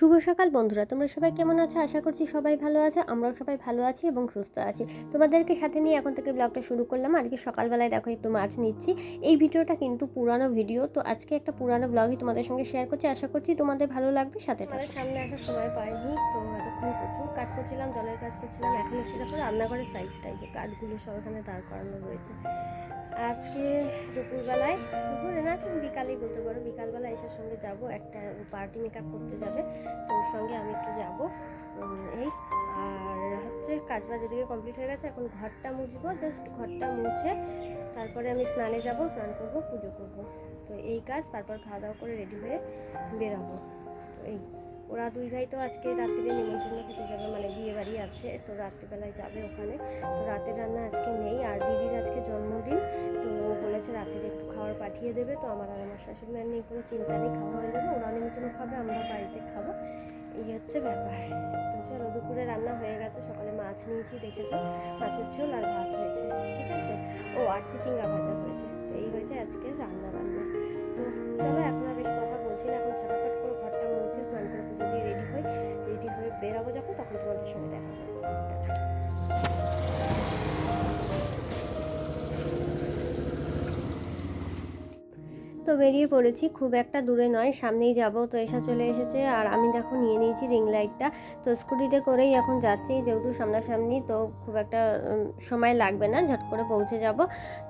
শুভ সকাল বন্ধুরা, তোমরা সবাই কেমন আছো? আশা করছি সবাই ভালো আছে, আমরাও সবাই ভালো আছি এবং সুস্থ আছি। তোমাদেরকে সাথে নিয়ে এখন থেকে ব্লগটা শুরু করলাম। আজকে সকালবেলায় দেখো একটু মাছ নিচ্ছি। এই ভিডিওটা কিন্তু পুরানো ভিডিও, তো আজকে একটা পুরানো ব্লগই তোমাদের সঙ্গে শেয়ার করছি। আশা করছি তোমাদের ভালো লাগবে, সাথে সামনে আসার সময় পাইনি, তো এতক্ষণ প্রচুর কাজ করছিলাম, জলের কাজ করছিলাম। এখন এসে দেখো রান্নাঘরের সাইডটাই যে কাঠগুলো সব এখানে দাঁড় করানো রয়েছে। আজকে দুপুরবেলায়, দুপুরে না ঠিক বিকালেই বলতে পারো বিকালবেলা এসার সঙ্গে যাব, একটা পার্টি মেকআপ করতে যাবে। তো ওর সঙ্গে আমি একটু যাব। এই, আর হচ্ছে কাজ বাজ এদিকে কমপ্লিট হয়ে গেছে, এখন ঘরটা মুছবো জাস্ট ঘরটা মুছে তারপরে আমি স্নানে যাব, স্নান করব, পুজো করব। তো এই কাজ, তারপর খাওয়া দাওয়া করে রেডি হয়ে বেরাবো। তো এই। ওরা দুই ভাই তো আজকে রাত্রিরে নিমন্ত্রণ খেতে যাবে মানে বিয়ে বাড়ি আছে, তো রাত্রিবেলায় যাবে ওখানে। তো রাতের রান্না আজকে নেই, আর দিদির আজকে জন্মদিন, তো ও বলেছে রাতের একটু খাবার পাঠিয়ে দেবে, তো আমার আর আমার শাশুড়ি মায়ের নিয়ে কোনো চিন্তা নেই, খাওয়া হয়ে যাবে, ওরা নিমন্ত্রণ খাবে, আমরা বাড়িতে খাব। এই হচ্ছে ব্যাপার। তো চলো, দুপুরে রান্না হয়ে গেছে, সকালে মাছ নিয়েছি, দেখেছ? মাছের ঝোল আর ভাত হয়েছে, ঠিক আছে? ও, আর চিচিঙ্গা ভাজা হয়েছে, তো এই হয়েছে আজকের রান্না বান্না তো চলো, এখন আর বেশি কথা বলছি না, এখন ছটাফট যখন তখন তোমাদের সঙ্গে দেখা তো বেরিয়ে পড়েছি, খুব একটা দূরে নয়, সামনেই যাব। তো এসা চলে এসেছে আর আমি দেখো নিয়ে নিয়েছি রিং লাইটটা তো স্কুটিতে করেই এখন যাচ্ছি যেহেতু সামনাসামনি, তো খুব একটা সময় লাগবে না, ঝট করে পৌঁছে যাব।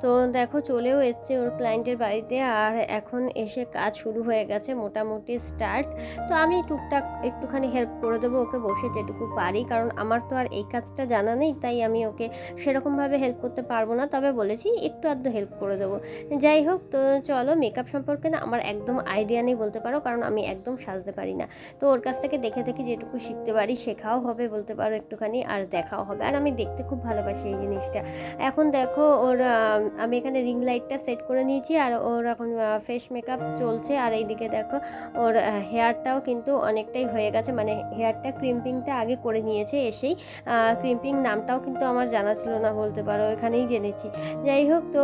তো দেখো চলেও এসছে ওর ক্লায়েন্টের বাড়িতে আর এখন এসে কাজ শুরু হয়ে গেছে, মোটামুটি স্টার্ট তো আমি টুকটাক একটুখানি হেল্প করে দেবো, ওকে বসে যেটুকু পারি, কারণ আমার তো আর এই কাজটা জানা নেই, তাই আমি ওকে সেরকমভাবে হেল্প করতে পারব না। তবে বলেছি একটু আধটু হেল্প করে দেবো। যাই হোক, তো চলো মেকআপ সম্পর্কে না আমার একদম আইডিয়া নেই বলতে পারো, কারণ আমি একদম সাজতে পারি না। তো ওর কাছ থেকে দেখে দেখে যেটুকু শিখতে পারি, শেখাও হবে বলতে পারো একটুখানি, আর দেখাও হবে। আর আমি দেখতে খুব ভালোবাসি এই জিনিসটা। এখন দেখো ওর, আমি এখানে রিং লাইটটা সেট করে নিয়েছি, আর ওর এখন ফেস মেকআপ চলছে। আর এইদিকে দেখো ওর হেয়ারটাও কিন্তু অনেকটাই হয়ে গেছে। মানে হেয়ারটা ক্রিম্পিংটা আগে করে নিয়েছে এসেই। ক্রিম্পিং নামটাও কিন্তু আমার জানা ছিল না বলতে পারো এখানেই জেনেছি। যাই হোক তো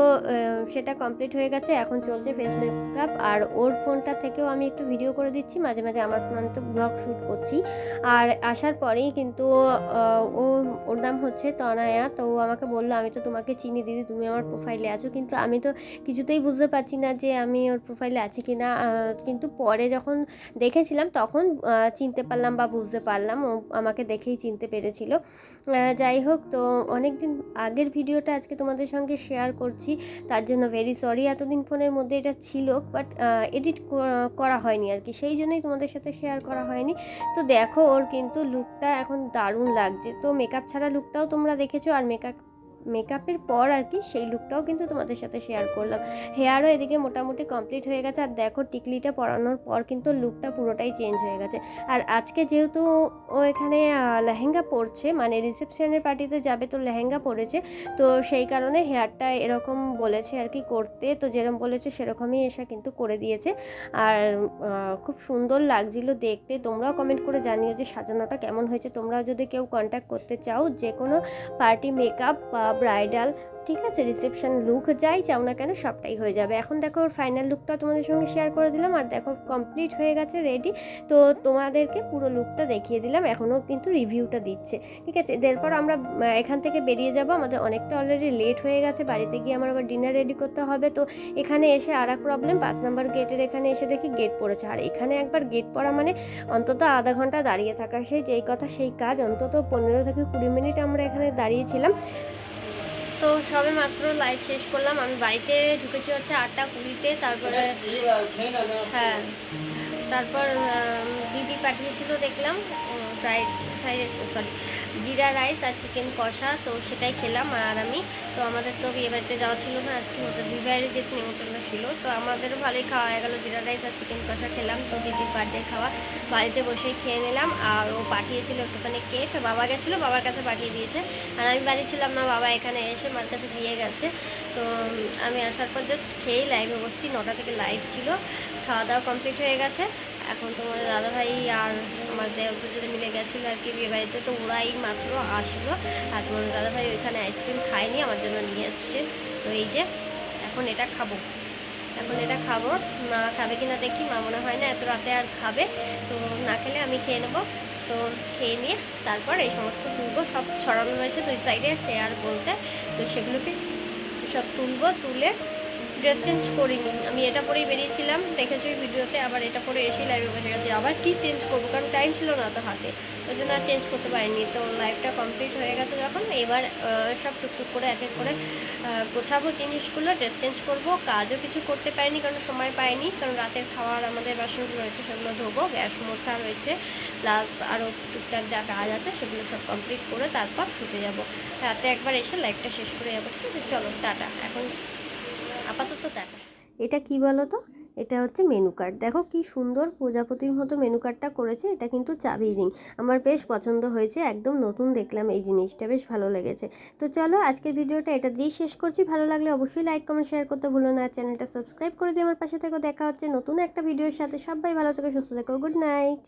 সেটা কমপ্লিট হয়ে গেছে, এখন চলছে ফেস মেকআপ আর ওর ফোনটা থেকেও আমি একটু ভিডিও করে দিচ্ছি। মাঝে মাঝে আমার ফোনে তো ব্লগ শ্যুট করছি। আর আসার পরেই কিন্তু ও, ওর নাম হচ্ছে তনায়া। তো ও আমাকে বলল, আমি তো তোমাকে চিনি দিদি, তুমি আমার প্রোফাইলে আছো। কিন্তু আমি তো কিছুতেই বুঝতে পারছি না যে আমি ওর প্রোফাইলে আছি কি না কিন্তু পরে যখন দেখেছিলাম, তখন চিনতে পারলাম বা বুঝতে পারলাম। ও আমাকে দেখেই চিনতে পেরেছিল। যাই হোক, তো অনেক দিন আগের ভিডিওটা আজকে তোমাদের সঙ্গে শেয়ার করছি। তার জন্য ভেরি সরি এতদিন ফোনের মধ্যে এটা ছিল বাট এডিট করা হয়নি আর কি। সেই জন্যই তোমাদের সাথে শেয়ার করা হয়নি। তো দেখো ওর কিন্তু লুকটা এখন দারুণ লাগছে। তো মেকআপ ছাড়া লুকটাও তোমরা দেখেছ, আর মেকআপ মেকআপের পর আর কি সেই লুকটাও কিন্তু তোমাদের সাথে শেয়ার করলাম। হেয়ারও এদিকে মোটামুটি কমপ্লিট হয়ে গেছে। আর দেখো, টিকলিটা পরানোর পর কিন্তু লুকটা পুরোটাই চেঞ্জ হয়ে গেছে। আর আজকে যেহেতু ও এখানে লেহেঙ্গা পরছে মানে রিসেপশনের পার্টিতে যাবে, তো লেহেঙ্গা পরেছে। তো সেই কারণে হেয়ারটা এরকম বলেছে আর কি করতে। তো যেরকম বলেছে সেরকমই এসে কিন্তু করে দিয়েছে। আর খুব সুন্দর লাগছিল দেখতে। তোমরাও কমেন্ট করে জানিও যে সাজানোটা কেমন হয়েছে। তোমরাও যদি কেউ কন্ট্যাক্ট করতে চাও যে কোনো পার্টি মেকআপ বা ব্রাইডাল ঠিক আছে? রিসেপশন লুক যাই চাও না কেন সবটাই হয়ে যাবে। এখন দেখো ওর ফাইনাল লুকটা তোমাদের সঙ্গে শেয়ার করে দিলাম আর দেখো কমপ্লিট হয়ে গেছে রেডি তো তোমাদেরকে পুরো লুকটা দেখিয়ে দিলাম। এখনও কিন্তু রিভিউটা দিচ্ছে, ঠিক আছে? এরপর আমরা এখান থেকে বেরিয়ে যাব। আমাদের অনেকটা অলরেডি লেট হয়ে গেছে। বাড়িতে গিয়ে আমার আবার ডিনার রেডি করতে হবে। তো এখানে এসে আর এক প্রবলেম পাঁচ নম্বর গেটের এখানে এসে দেখি গেট পড়েছে। আর এখানে একবার গেট পড়া মানে অন্তত আধা ঘণ্টা দাঁড়িয়ে থাকা। সেই, যেই কথা সেই কাজ অন্তত পনেরো থেকে কুড়ি মিনিট আমরা এখানে দাঁড়িয়েছিলাম তো সবে মাত্র লাইভ শেষ করলাম। আমি বাড়িতে ঢুকেছি হচ্ছে আটটা কুড়িতে, তারপরে হ্যাঁ তারপর দিদি পাঠিয়েছিল, দেখলাম ফ্রাইড ফ্রাইড রাইস সরি জিরা রাইস আর চিকেন কষা, তো সেটাই খেলাম আর আমি। তো আমাদের তো বিয়ে বাড়িতে যাওয়া ছিল না, আজকে ওদের দুই ভাইয়ের যেহেতু নিমন্ত্রণ ছিল। তো আমাদেরও ভালোই খাওয়া হয়ে গেল, জিরা রাইস আর চিকেন কষা খেলাম। তো দিদির বার্থডে খাওয়া, বাড়িতে বসেই খেয়ে নিলাম। আর ও পাঠিয়েছিল একটুখানি কেক বাবা গেছিল, বাবার কাছে পাঠিয়ে দিয়েছে। আর আমি বাড়ি ছিলাম না, বাবা এখানে এসে মার কাছে দিয়ে গেছে। তো আমি আসার পর জাস্ট খেয়েই লাইভে বসছি, নটা থেকে লাইভ ছিল। খাওয়া দাওয়া কমপ্লিট হয়ে গেছে। এখন তোমাদের দাদাভাই আর আমার দেওর দুজনে মিলে গেছিল আর কি বিয়ে বাড়িতে, তো ওরাই মাত্র আসলো আর তোমাদের দাদাভাই ওইখানে আইসক্রিম খায়নি, আমার জন্য নিয়ে এসছে। তো এই যে, এখন এটা খাব। এখন এটা খাব। মা খাবে কি না দেখি, মা মনে হয় না এত রাতে আর খাবে। তো না খেলে আমি খেয়ে নেব। তো খেয়ে নিয়ে তারপর এই সমস্ত তুলবো, সব ছড়ানো রয়েছে দুই সাইডে হেয়ার বলতে। তো সেগুলোকে সব তুলবো, তুলে ড্রেস চেঞ্জ করিনি। আমি এটা পরেই বেরিয়েছিলাম, দেখেছি ভিডিওতে, আবার এটা পরে এসে লাইভে বসে গেছি। আবার কি চেঞ্জ করব? কারণ টাইম ছিল না তো হাতে। ওই জন্য আর চেঞ্জ করতে পারিনি। তো লাইভটা কমপ্লিট হয়ে গেছে যখন, এবার সব টুকটুক করে এক এক করে গোছাবো জিনিসগুলো ড্রেস চেঞ্জ করব। কাজও কিছু করতে পারিনি, কারণ সময় পাইনি। কারণ রাতের খাওয়ার আমাদের বাসনগুলো রয়েছে, সেগুলো ধোবো, গ্যাস মোছা রয়েছে প্লাস আরও টুকটাক যা কাজ আছে, সেগুলো সব কমপ্লিট করে তারপর শুতে যাব। রাতে একবার এসে লাইভটা শেষ করে যাব, ঠিক আছে? চলো, টাটা। এখন আপাতত টাটা এটা কি বলো তো এটা হচ্ছে মেনু কার্ড দেখো কি সুন্দর প্রজাপতির মতো মেনু কার্ডটা করেছে, এটা কিন্তু চাবি রিং আমার বেশ পছন্দ হয়েছে, একদম নতুন দেখলাম এই জিনিসটা, বেশ ভালো লেগেছে। তো চলো আজকের ভিডিওটা এটা দিয়েই শেষ করছি। ভালো লাগলে অবশ্যই লাইক কমেন্ট শেয়ার করতে ভুলো না। চ্যানেলটা সাবস্ক্রাইব করে দিয়ে আমার পাশে থেকে। দেখা হচ্ছে নতুন একটা ভিডিওর সাথে। সবাই ভালো থেকে, সুস্থ থেকো। Good night